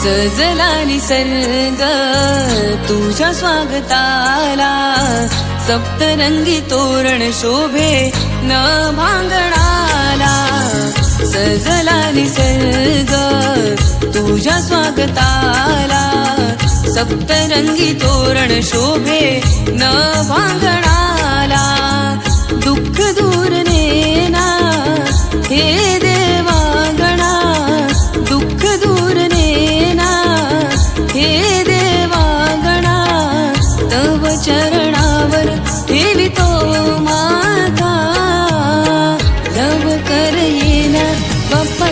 सजला निसर्ग तुझ्या स्वागताला सप्तरंगी तोरण शोभे न भांगणाला. सजला निसर्ग तुझ्या स्वागताला सप्तरंगी तोरण शोभे न भांगणाला.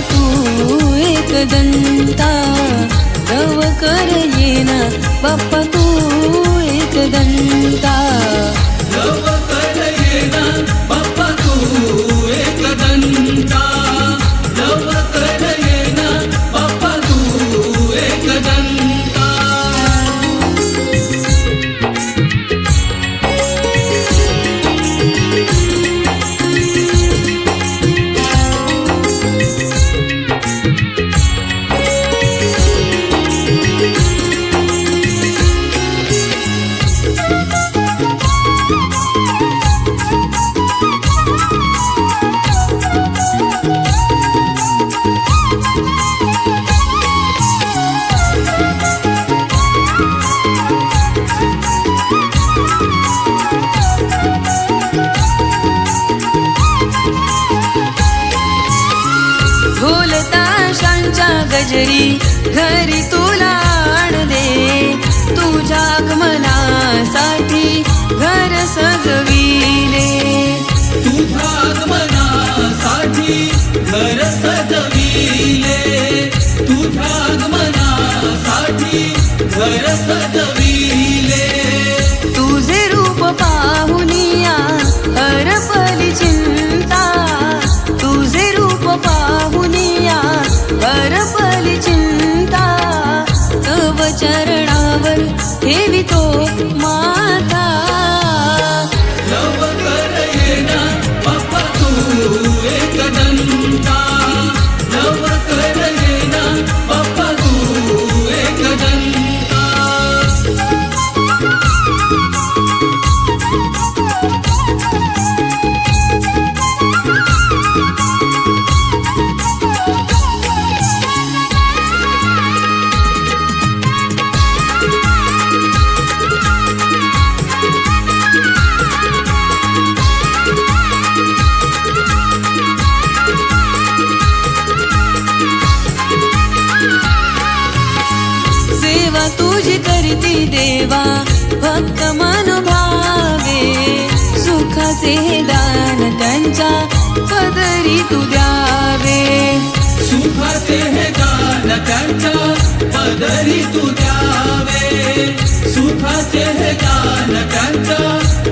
तू एक दंता. लव कर येना बाप्पा तू एक दंता. तुझ्या गजरी घरी तुला आणले तुझ्या आगमनासाठी चरणावर ठेवितो माता तुझी करती देवा भक्त भावे। सुखाचे हे दान त्यांच्या पदरी तू द्यावे। सुखाचे हे दान त्यांच्या पदरी तू द्यावे। सुखाचे हे दान त्यांच्या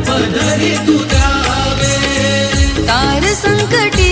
पदरी तू द्यावे। तार संकट